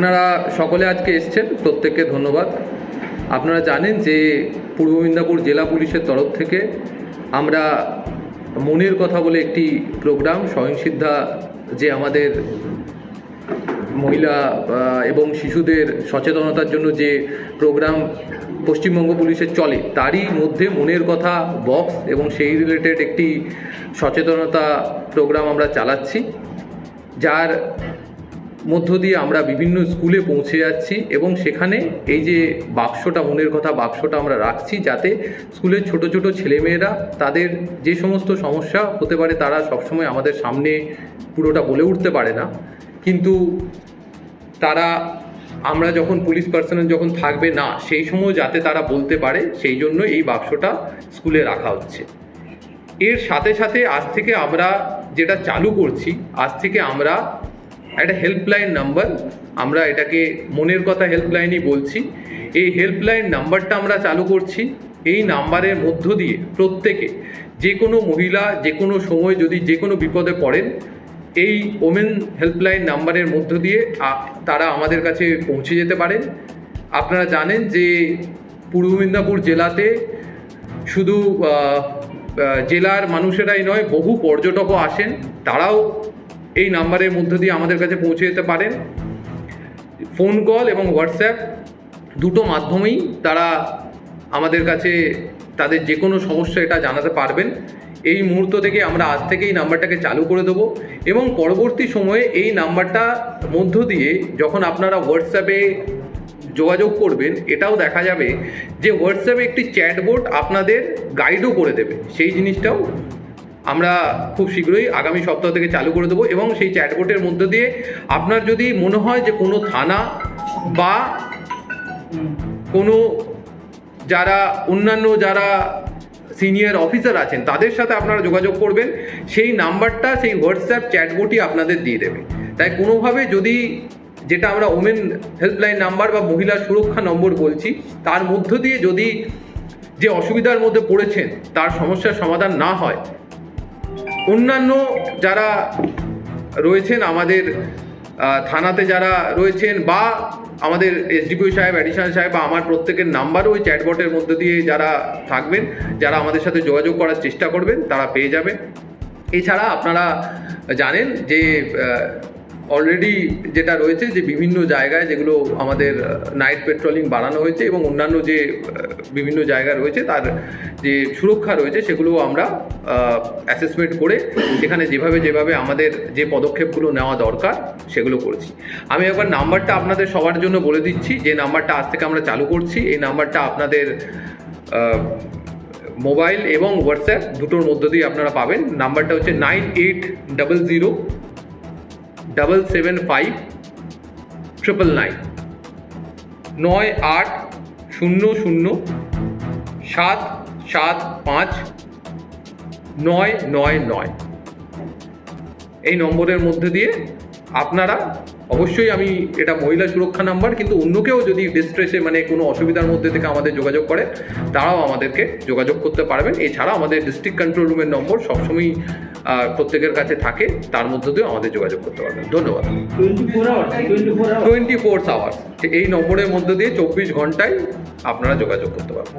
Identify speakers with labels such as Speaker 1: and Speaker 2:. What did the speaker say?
Speaker 1: আপনারা সকলে আজকে এসছেন, প্রত্যেককে ধন্যবাদ। আপনারা জানেন যে পূর্ব মেদিনীপুর জেলা পুলিশের তরফ থেকে আমরা মনের কথা বলে একটি প্রোগ্রাম স্বয়ংসিদ্ধা যে আমাদের মহিলা এবং শিশুদের সচেতনতার জন্য যে প্রোগ্রাম পশ্চিমবঙ্গ পুলিশের চলে, তারই মধ্যে মনের কথা, বক্স এবং সেই রিলেটেড একটি সচেতনতা প্রোগ্রাম আমরা চালাচ্ছি, যার মধ্য দিয়ে আমরা বিভিন্ন স্কুলে পৌঁছে যাচ্ছি এবং সেখানে এই যে বাক্সটা, মনের কথা বাক্সটা আমরা রাখছি যাতে স্কুলের ছোট ছোট ছেলেমেয়েরা তাদের যে সমস্ত সমস্যা হতে পারে তারা সবসময় আমাদের সামনে পুরোটা বলে উঠতে পারে না। কিন্তু তারা, আমরা যখন পুলিশ পার্সোনাল যখন থাকবে, না, সেই সময় যাতে তারা বলতে পারে, সেই জন্য এই বাক্সটা স্কুলে রাখা হচ্ছে। এর সাথে সাথে আজ থেকে আমরা যেটা চালু করছি, আজ থেকে আমরা একটা হেল্পলাইন নাম্বার আমরা এটাকে মনের কথা হেল্পলাইনই বলছি। এই হেল্পলাইন নাম্বারটা আমরা চালু করছি এই নাম্বারের মধ্য দিয়ে প্রত্যেকে। যে কোনো মহিলা যে কোনো সময় যদি যে কোনো বিপদে পড়েন, এই ওমেন হেল্পলাইন নাম্বারের মধ্য দিয়ে তারা আমাদের কাছে পৌঁছে যেতে পারেন। আপনারা জানেন যে পূর্ব মেদিনীপুর জেলাতে শুধু জেলার মানুষেরাই নয়, বহু পর্যটকও আসেন। তারাও এই নাম্বারের মধ্য দিয়ে আমাদের কাছে পৌঁছে যেতে পারেন। ফোন কল এবং হোয়াটসঅ্যাপ দুটো মাধ্যমেই তারা আমাদের কাছে তাদের যে কোনো সমস্যা এটা জানাতে পারবেন। এই মুহূর্ত থেকে আমরা আজ থেকে এই নাম্বারটাকে চালু করে দেবো এবং পরবর্তী সময়ে এই নাম্বারটা মধ্য দিয়ে যখন আপনারা হোয়াটসঅ্যাপে যোগাযোগ করবেন, এটাও দেখা যাবে যে হোয়াটসঅ্যাপে একটি চ্যাটবোর্ড আপনাদের গাইডও করে দেবে। সেই জিনিসটাও আমরা খুব শীঘ্রই আগামী সপ্তাহ থেকে চালু করে দেবো এবং সেই চ্যাটবোর্ডের মধ্য দিয়ে আপনার যদি মনে হয় যে কোনো থানা বা কোনো যারা অন্যান্য যারা সিনিয়র অফিসার আছেন, তাদের সাথে আপনারা যোগাযোগ করবেন। সেই নাম্বারটা, সেই হোয়াটসঅ্যাপ চ্যাটবোর্ডই আপনাদের দিয়ে দেবে। তাই কোনোভাবে যদি যেটা আমরা ওমেন হেল্পলাইন নাম্বার বা মহিলা সুরক্ষা নম্বর বলছি, তার মধ্য দিয়ে যদি যে অসুবিধার মধ্যে পড়েছেন, তার সমস্যার সমাধান না হয় অন্যান্য যারা রয়েছেন আমাদের থানাতে যারা রয়েছেন বা আমাদের এসডিপিও সাহেব অ্যাডিশনাল সাহেব বা আমার প্রত্যেকের নাম্বারও ওই চ্যাটবটের মধ্যে দিয়ে যারা থাকবেন, যারা আমাদের সাথে যোগাযোগ করার চেষ্টা করবেন, তারা পেয়ে যাবেন। এছাড়া আপনারা জানেন যে অলরেডি যেটা রয়েছে যে বিভিন্ন জায়গায় যেগুলো আমাদের নাইট পেট্রোলিং বাড়ানো হয়েছে এবং অন্যান্য যে বিভিন্ন জায়গা রয়েছে তার যে সুরক্ষা রয়েছে সেগুলো আমরা অ্যাসেসমেন্ট করে সেখানে যেভাবে যেভাবে আমাদের যে পদক্ষেপগুলো নেওয়া দরকার সেগুলো করছি। আমি একবার নাম্বারটা আপনাদের সবার জন্য বলে দিচ্ছি, যে নাম্বারটা আজ থেকে আমরা চালু করছি। এই নাম্বারটা আপনাদের মোবাইল এবং হোয়াটসঅ্যাপ দুটোর মধ্য দিয়ে আপনারা পাবেন। নাম্বারটা হচ্ছে nine eight double zero double seven five triple nine নয় আট শূন্য শূন্য সাত সাত পাঁচ নয় নয় নয়। এই নম্বরের মধ্যে দিয়ে আপনারা অবশ্যই আমি এটা মহিলা সুরক্ষা নাম্বার কিন্তু অন্য কেউ যদি ডিস্ট্রেসে মানে কোনো অসুবিধার মধ্যে থেকে আমাদের যোগাযোগ করে তারাও আমাদেরকে যোগাযোগ করতে পারবেন। এছাড়া আমাদের ডিস্ট্রিক্ট কন্ট্রোল রুমের নম্বর সবসময়ই প্রত্যেকের কাছে থাকে তার মধ্যে দিয়েও আমাদের যোগাযোগ করতে পারবেন। ধন্যবাদ। টোয়েন্টি ফোর আওয়ার্স এই নম্বরের মধ্যে দিয়ে চব্বিশ ঘন্টায় আপনারা যোগাযোগ করতে পারবেন।